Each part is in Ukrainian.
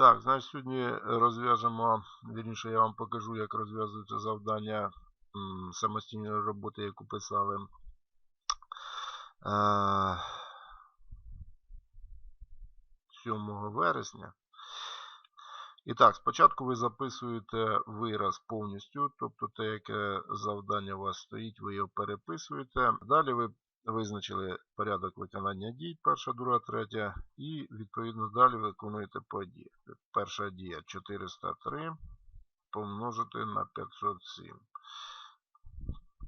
Так, значить сьогодні розв'яжемо, вірніше я вам покажу, як розв'язується завдання самостійної роботи, яку писали. е, 7 вересня. І так, спочатку ви записуєте вираз повністю, тобто те, яке завдання у вас стоїть, ви його переписуєте. Далі ви визначили порядок виконання дій, перша, друга, третя, і відповідно далі виконуєте події. Перша дія 403 помножити на 507.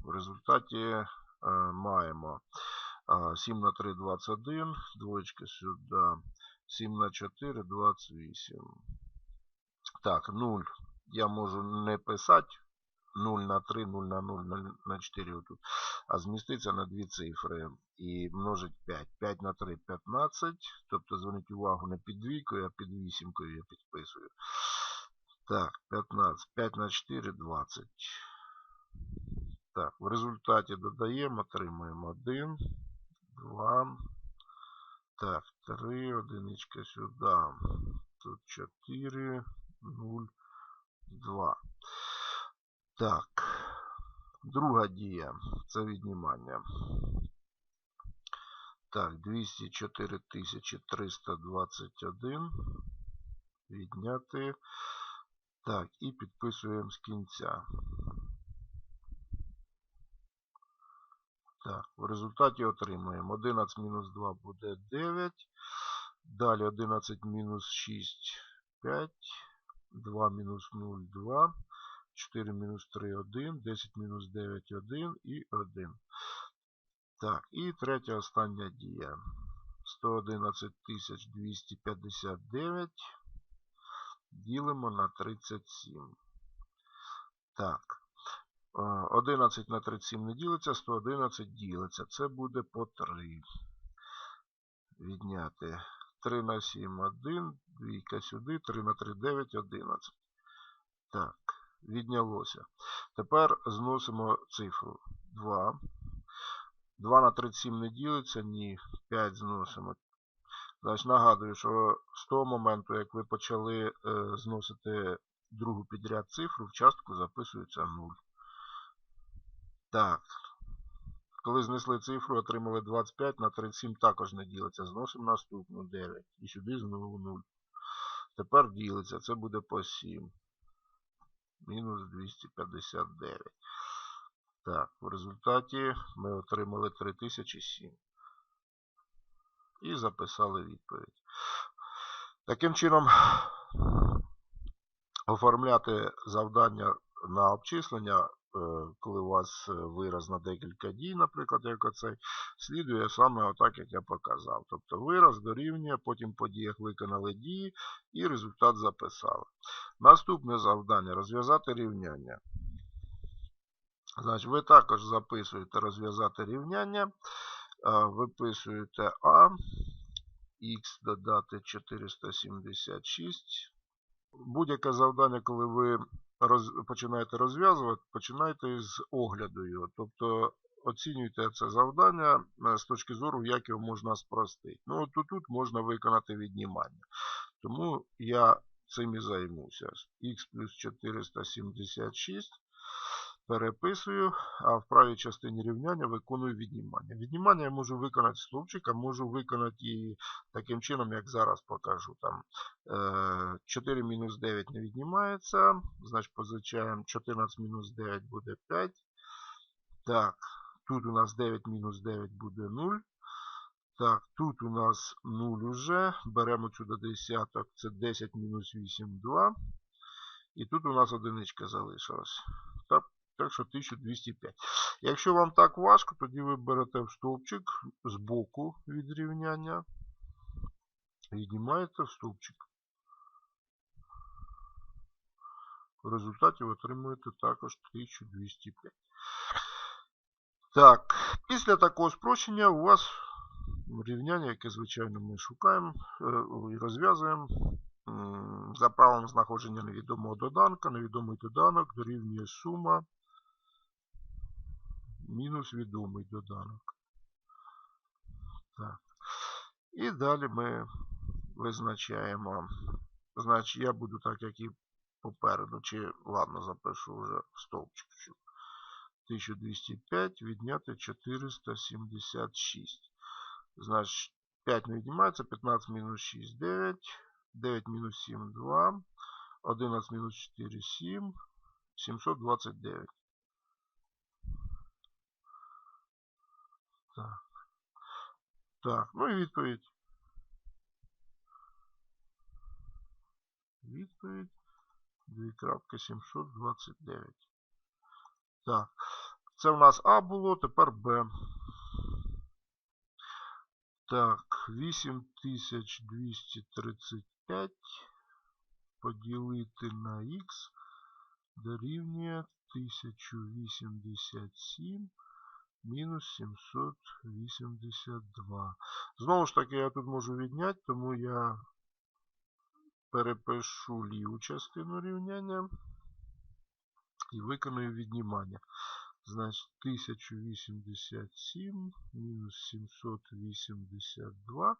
В результаті е, маємо е, 7 на 3 21, двоєчка сюди, 7 на 4 28. Так, 0 я можу не писати. 0 на 3, 0 на 0, 0 на 4 отут. А зміститься на дві цифри і множить 5. 5 на 3 15. Тобто зверніть увагу не під двійкою, а під вісімкою я підписую. Так, 15. 5 на 4 20. Так, в результаті додаємо, отримуємо 1, 2. Так, 3, одиничка сюди. Тут 4, 0, 2. Так, друга дія це віднімання. Так, 204 321. Відняти. Так, і підписуємо з кінця. Так, в результаті отримуємо 11 мінус 2 буде 9. Далі 11 мінус 6 5. 2 мінус 0 2. 4 мінус 3 1. 10 мінус 9 1 і 1. Так, і третя остання дія. 111 259 ділимо на 37. Так. 11 на 37 не ділиться, 111 ділиться. Це буде по 3. Відняти 3 на 7 1, двійка сюди, 3 на 3 9, 11. Так, віднялося. Тепер зносимо цифру 2. 2 на 37 не ділиться, ні, 5 зносимо. Значить, нагадую, що з того моменту, як ви почали е, зносити другу підряд цифру, в частку записується 0. Так. Коли знесли цифру, отримали 25 на 37 також не ділиться. Зносимо наступну 9. І сюди знову 0. Тепер ділиться. Це буде по 7. Мінус 259. Так, в результаті ми отримали 3007. І записали відповідь. Таким чином, оформляти завдання на обчислення коли у вас вираз на декілька дій, наприклад, як оцей, слідує саме отак, як я показав. Тобто вираз дорівнює, потім по діях виконали дії і результат записали. Наступне завдання розв'язати рівняння. Значить, Ви також записуєте розв'язати рівняння, виписуєте А, Х додати 476. Будь-яке завдання, коли ви роз, починаєте розв'язувати, починайте з огляду його. Тобто оцінюйте це завдання е, з точки зору, як його можна спростити. Ну, от тут можна виконати віднімання. Тому я цим і займуся. Х плюс 476 переписую, а в правій частині рівняння виконую віднімання. Віднімання я можу виконати стовпчик, а можу виконати її таким чином, як зараз покажу. Там 4 е, мінус 9 не віднімається. Значить, позичаємо 14 мінус 9 буде 5. Так, тут у нас 9 мінус 9 буде 0. Так, тут у нас 0 уже. Беремо сюди десяток. Це 10 мінус 8 2. І тут у нас одиничка залишилась. Так, що 1205. Якщо вам так важко, тоді ви берете в стовпчик з боку від рівняння. Віднімаєте в стовпчик. В результаті ви отримуєте також 1205. Так, після такого спрощення у вас рівняння, яке, звичайно, ми шукаємо е, і розв'язуємо. За правилом знаходження невідомого доданка, невідомий доданок дорівнює сума мінус відомий доданок. Так. І далі ми визначаємо Значить, я буду так, як і попереду. Чи, ладно, запишу вже в стовпчик. 1205 відняти 476. Значить, 5 не віднімається, 15 мінус 6, 9. 9 мінус 7, 2. 11 мінус 4, 7. 729. Так. Так, ну і відповідь. Відповідь 2.729. Так. Це в нас А було, тепер Б. Так, 8235 поділити на Х дорівнює 1087 мінус 782. Знову ж таки, я тут можу відняти, тому я перепишу ліву частину рівняння і виконую віднімання. Значить, 1087 мінус 782.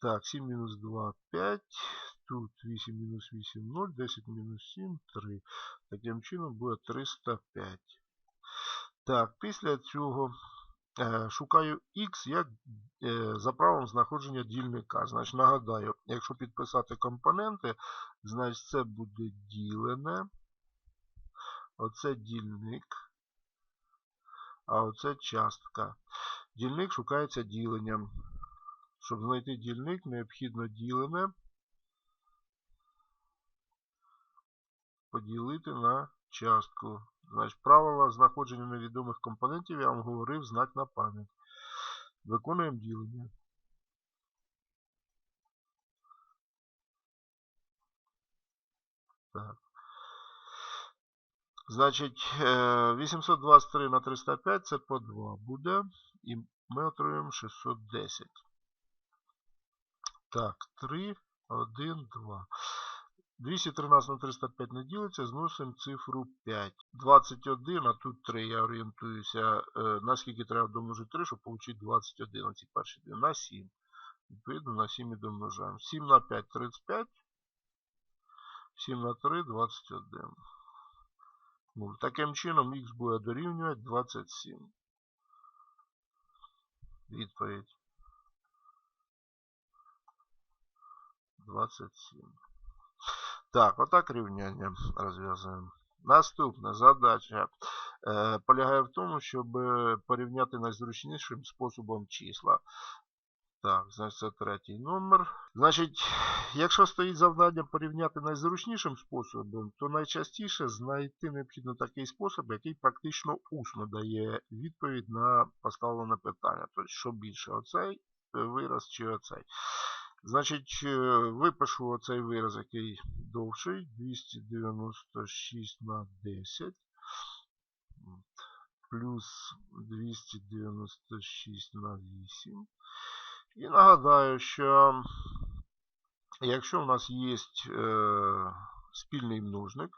Так, 7 мінус 2 5. Тут 8 мінус 8 0, 10 мінус 7 3. Таким чином буде 305. Так, після цього е, шукаю X як е, за правом знаходження дільника. Значить, нагадаю, якщо підписати компоненти, значить це буде ділене. Оце дільник. А оце частка. Дільник шукається діленням. Щоб знайти дільник, необхідно ділене поділити на частку. Значить, правила знаходження невідомих компонентів я вам говорив знати на пам'ять. Виконуємо ділення. Так. Значить, 823 на 305 це по 2 буде. І ми отримаємо 610. Так, 3, 1, 2. 213 на 305 не ділиться, зносимо цифру 5. 21, а тут 3. Я орієнтуюся, е, наскільки треба домножити 3, щоб отримати 21. Оці перші 2. На 7. Відповідно, на 7 і домножаємо. 7 на 5 35. 7 на 3 21. Ну, таким чином х буде дорівнювати 27. Відповідь. 27. Так, отак рівняння розв'язуємо. Наступна задача е, полягає в тому, щоб порівняти найзручнішим способом числа. Так, значить це третій номер. Значить, якщо стоїть завдання порівняти найзручнішим способом, то найчастіше знайти необхідно такий спосіб, який практично усно дає відповідь на поставлене питання. Тобто, що більше, оцей вираз чи оцей. Значить, випишу оцей вираз, який довший. 296 на 10. Плюс 296 на 8. І нагадаю, що якщо у нас є е, спільний множник,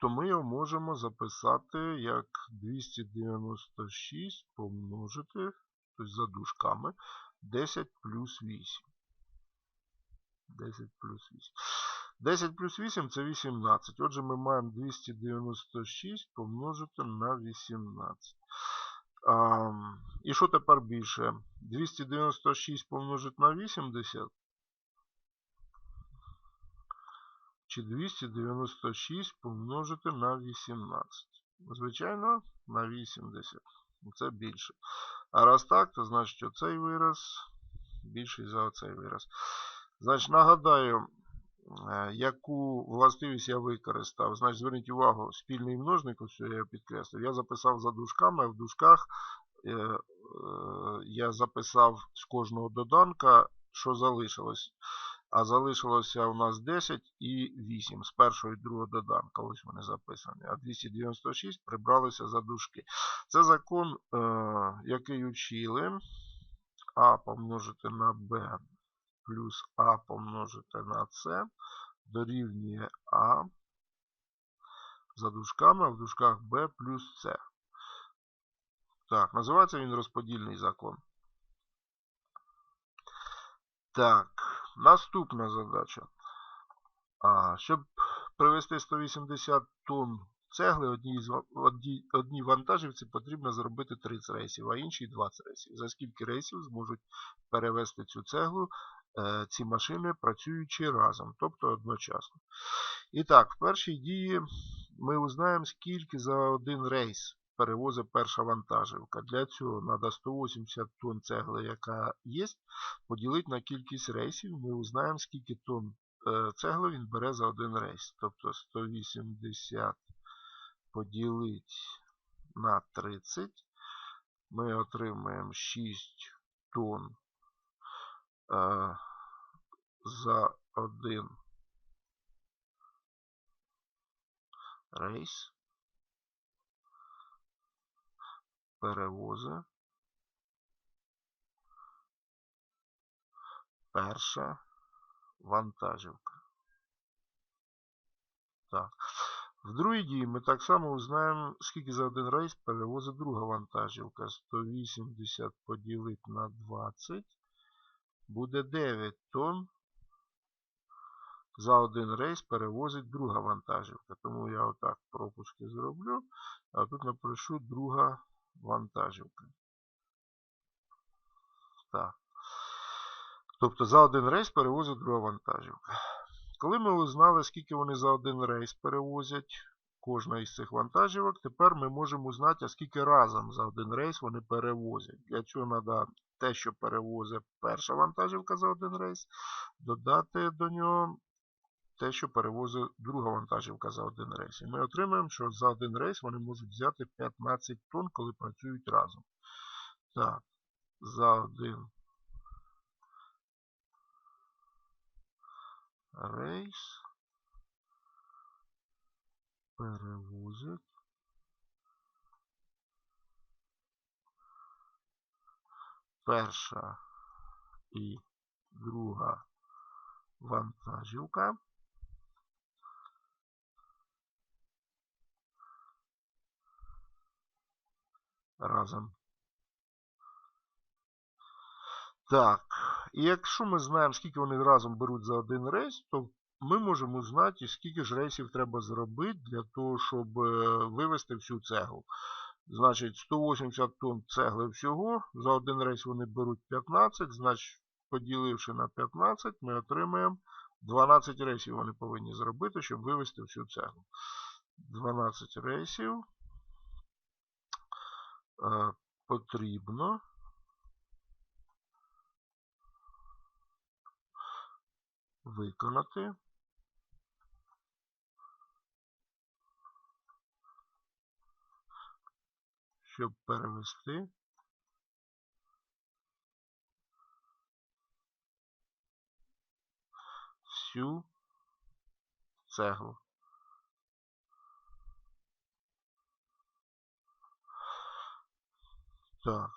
то ми його можемо записати як 296 помножити тобто за дужками 10 плюс 8. 10 плюс 8. 10 плюс 8 це 18. Отже, ми маємо 296 помножити на 18. А, І що тепер більше? 296 помножити на 80. Чи 296 помножити на 18. Звичайно, на 80. Це більше. А раз так, то значить оцей вираз більший за оцей вираз. Значить, нагадаю, е, яку властивість я використав. Значить, зверніть увагу, спільний множник, ось я підкреслив, я записав за дужками, а в дужках е, е, я записав з кожного доданка, що залишилось. А залишилося у нас 10 і 8 з першого і другого доданка. Ось вони записані. А 296 прибралися за дужки. Це закон, який учили. А помножити на Б плюс А помножити на С дорівнює А за дужками, а в дужках Б плюс С. Так, називається він розподільний закон. Так, наступна задача. А, щоб привезти 180 тонн цегли, одній, одній, одній вантажівці потрібно зробити 30 рейсів, а іншій 20 рейсів. За скільки рейсів зможуть перевезти цю цеглу ці машини, працюючи разом, тобто одночасно. І так, в першій дії ми узнаємо, скільки за один рейс перевозить перша вантажівка. Для цього треба 180 тонн цегли, яка є, поділити на кількість рейсів. Ми узнаємо, скільки тонн е, цегли він бере за один рейс. Тобто 180 поділити на 30. Ми отримаємо 6 тонн е, за один рейс. Перевози. Перша вантажівка. Так. В другій дії ми так само узнаємо, скільки за один рейс перевозить друга вантажівка. 180 поділити на 20 буде 9 тонн. За один рейс перевозить друга вантажівка. Тому я отак пропуски зроблю. А тут напишу друга вантажівка. Так. Тобто за один рейс перевозить друга вантажівка. Коли ми узнали, скільки вони за один рейс перевозять, кожна із цих вантажівок, тепер ми можемо узнати, а скільки разом за один рейс вони перевозять. Для цього треба те, що перевозить перша вантажівка за один рейс, додати до нього те, що перевозить друга вантажівка за один рейс. І ми отримаємо, що за один рейс вони можуть взяти 15 тонн, коли працюють разом. Так, за один рейс перевозить перша і друга вантажівка разом. Так, і якщо ми знаємо, скільки вони разом беруть за один рейс, то ми можемо знати, скільки ж рейсів треба зробити для того, щоб е, вивести всю цеглу. Значить, 180 тонн цегли всього. За один рейс вони беруть 15, значить, поділивши на 15, ми отримаємо 12 рейсів вони повинні зробити, щоб вивести всю цеглу. 12 рейсів е, потрібно. Виконати. Щоб перевести всю цеглу. Так,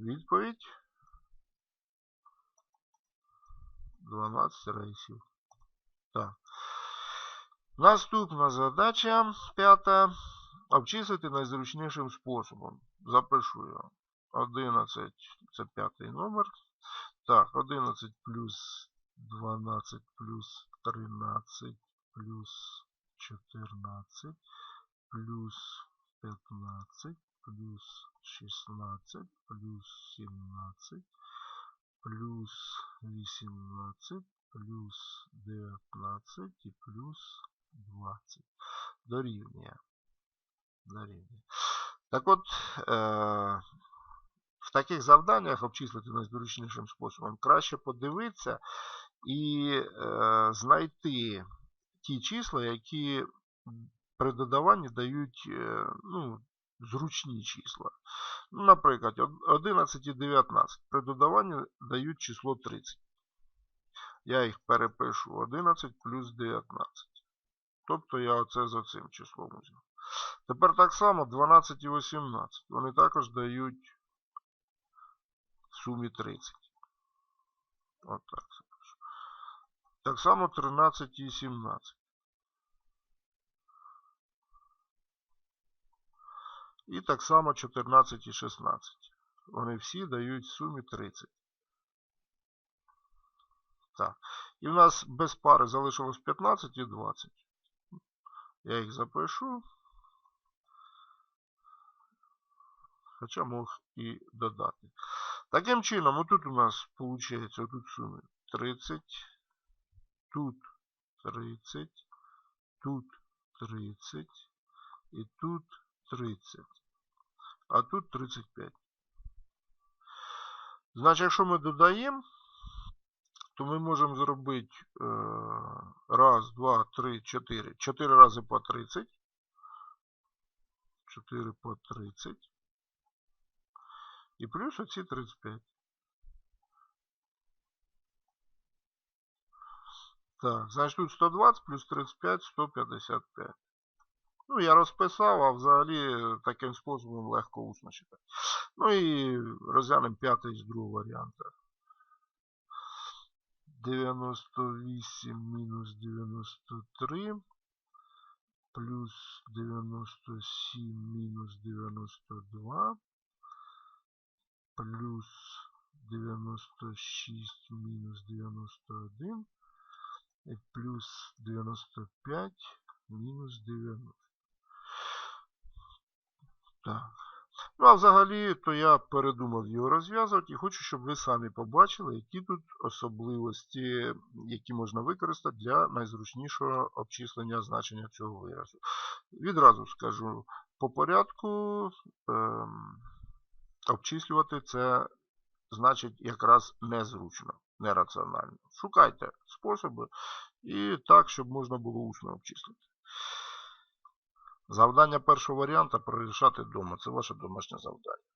відповідь 12 рейсів. Так. Наступна задача п'ята. Обчислити найзручнішим способом. Запишу я. 11 це п'ятий номер. Так, 11 плюс 12 плюс 13 плюс 14 плюс 15 плюс 16 плюс 17 плюс 18 плюс 19 і плюс 20. Дорівнює. Дорівнює. Так от, е, в таких завданнях обчислити найзручнішим способом краще подивитися і е, знайти ті числа, які при додаванні дають е, ну, зручні числа. Ну, Наприклад, 11 і 19 при додаванні дають число 30. Я їх перепишу 11 плюс 19. Тобто я оце за цим числом взяв. Тепер так само 12 і 18. Вони також дають в сумі 30. От так запишу. Так само 13 і 17. І так само 14 і 16. Вони всі дають в сумі 30. Так. І в нас без пари залишилось 15 і 20. Я їх запишу. Хоча мог і додати. Таким чином, отут у нас виходить, отут суми 30, тут 30, тут 30 і тут 30. А тут 35. Значить, якщо ми додаємо, то ми можемо зробити е, раз, два, три, чотири. Чотири рази по 30. 4 по 30. І плюс оці 35. Так, значить тут 120 плюс 35, 155. Ну, я розписав, а взагалі таким способом легко усно. Ну і розглянемо п'ятий з другого варіанту. 98 мінус 93 плюс 97 мінус 92 плюс 96 мінус 91 і плюс 95 мінус 90. Так. Ну, а взагалі, то я передумав його розв'язувати і хочу, щоб ви самі побачили, які тут особливості, які можна використати для найзручнішого обчислення значення цього виразу. Відразу скажу, по порядку ем, обчислювати це значить якраз незручно, нераціонально. Шукайте способи і так, щоб можна було усно обчислити. Завдання першого варіанта прорішати вдома. Це ваше домашнє завдання.